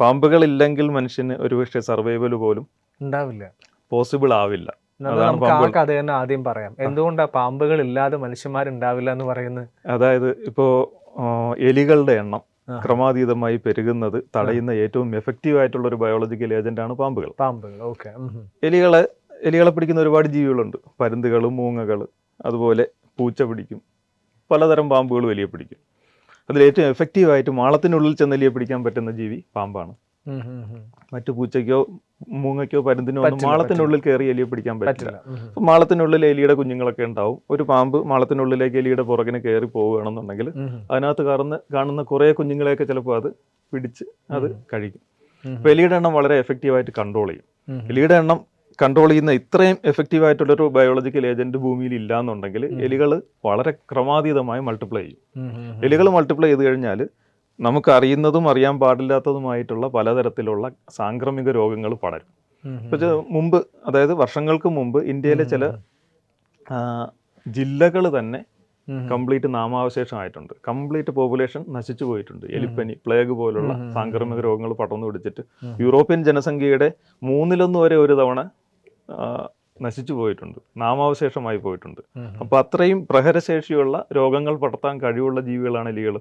പാമ്പുകൾ ഇല്ലെങ്കിൽ മനുഷ്യന് ഒരുപക്ഷെ സർവൈവൽ പോലും ഉണ്ടാവില്ല. പോസിബിൾ ആവില്ല. നമുക്ക് ആ കഥ തന്നെ ആദ്യം പറയാം. എന്തുകൊണ്ടാണ് പാമ്പുകൾ ഇല്ലാതെ മനുഷ്യന്മാരുണ്ടാവില്ല എന്ന് പറയുന്നത്? അതായത് ഇപ്പോ എലികളുടെ എണ്ണം ക്രമാതീതമായി പെരുകുന്നത് തടയുന്ന ഏറ്റവും എഫക്റ്റീവ് ആയിട്ടുള്ള ഒരു ബയോളജിക്കൽ ഏജന്റ് ആണ് പാമ്പുകൾ. പാമ്പുകൾ. ഓക്കെ എലികളെ എലികളെ പിടിക്കുന്ന ഒരുപാട് ജീവികളുണ്ട്. പരുന്തുകൾ മൂങ്ങകൾ അതുപോലെ പൂച്ച പിടിക്കും. പലതരം പാമ്പുകൾ വലിയ പിടിക്കും. അതിൽ ഏറ്റവും എഫക്റ്റീവായിട്ട് മാളത്തിനുള്ളിൽ ചെന്നലിയെ പിടിക്കാൻ പറ്റുന്ന ജീവി പാമ്പാണ്. മറ്റു പൂച്ചയ്ക്കോ മൂങ്ങയ്ക്കോ പരുന്തിനോ ഒന്നും മാളത്തിനുള്ളിൽ കയറി എലിയെ പിടിക്കാൻ പറ്റില്ല. ഉം. മാളത്തിനുള്ളിൽ എലിയുടെ കുഞ്ഞുങ്ങളൊക്കെ ഉണ്ടാവും. ഒരു പാമ്പ് മാളത്തിനുള്ളിലേക്ക് എലിയുടെ പുറകിന് കയറി പോവുകയാണെന്നുണ്ടെങ്കിൽ. അതിനകത്ത് കാണുന്ന കാണുന്ന കുറേ കുഞ്ഞുങ്ങളെയൊക്കെ ചിലപ്പോൾ അത് പിടിച്ച് അത് കഴിക്കും. അപ്പോൾ എലിയുടെ എണ്ണം വളരെ എഫക്റ്റീവായിട്ട് കൺട്രോൾ ചെയ്യും. എലിയുടെ എണ്ണം കൺട്രോൾ ചെയ്യുന്ന ഇത്രയും എഫക്റ്റീവ് ആയിട്ടുള്ളൊരു ബയോളജിക്കൽ ഏജന്റ് ഭൂമിയിൽ ഇല്ല എന്നുണ്ടെങ്കിൽ എലികൾ വളരെ ക്രമാതീതമായി മൾട്ടിപ്ലൈ ചെയ്യും. എലികൾ മൾട്ടിപ്ലൈ ചെയ്ത് കഴിഞ്ഞാൽ നമുക്ക് അറിയുന്നതും അറിയാൻ പാടില്ലാത്തതുമായിട്ടുള്ള പലതരത്തിലുള്ള സാംക്രമിക രോഗങ്ങൾ പടരും. പക്ഷെ മുമ്പ് അതായത് വർഷങ്ങൾക്ക് മുമ്പ് ഇന്ത്യയിലെ ചില ജില്ലകൾ തന്നെ. കംപ്ലീറ്റ് നാമാവശേഷമായിട്ടുണ്ട്. കംപ്ലീറ്റ് പോപ്പുലേഷൻ നശിച്ചു പോയിട്ടുണ്ട്. എലിപ്പനി പ്ലേഗ് പോലുള്ള സാംക്രമിക രോഗങ്ങൾ പടർന്നു പിടിച്ചിട്ട് യൂറോപ്യൻ ജനസംഖ്യയുടെ മൂന്നിലൊന്ന് വരെ ഒരു തവണ നശിച്ചു പോയിട്ടുണ്ട്. നാമാവശേഷമായി പോയിട്ടുണ്ട്. അപ്പോൾ അപ്പൊ അത്രയും പ്രഹരശേഷിയുള്ള രോഗങ്ങൾ പടർത്താൻ കഴിവുള്ള ജീവികളാണ് എലികൾ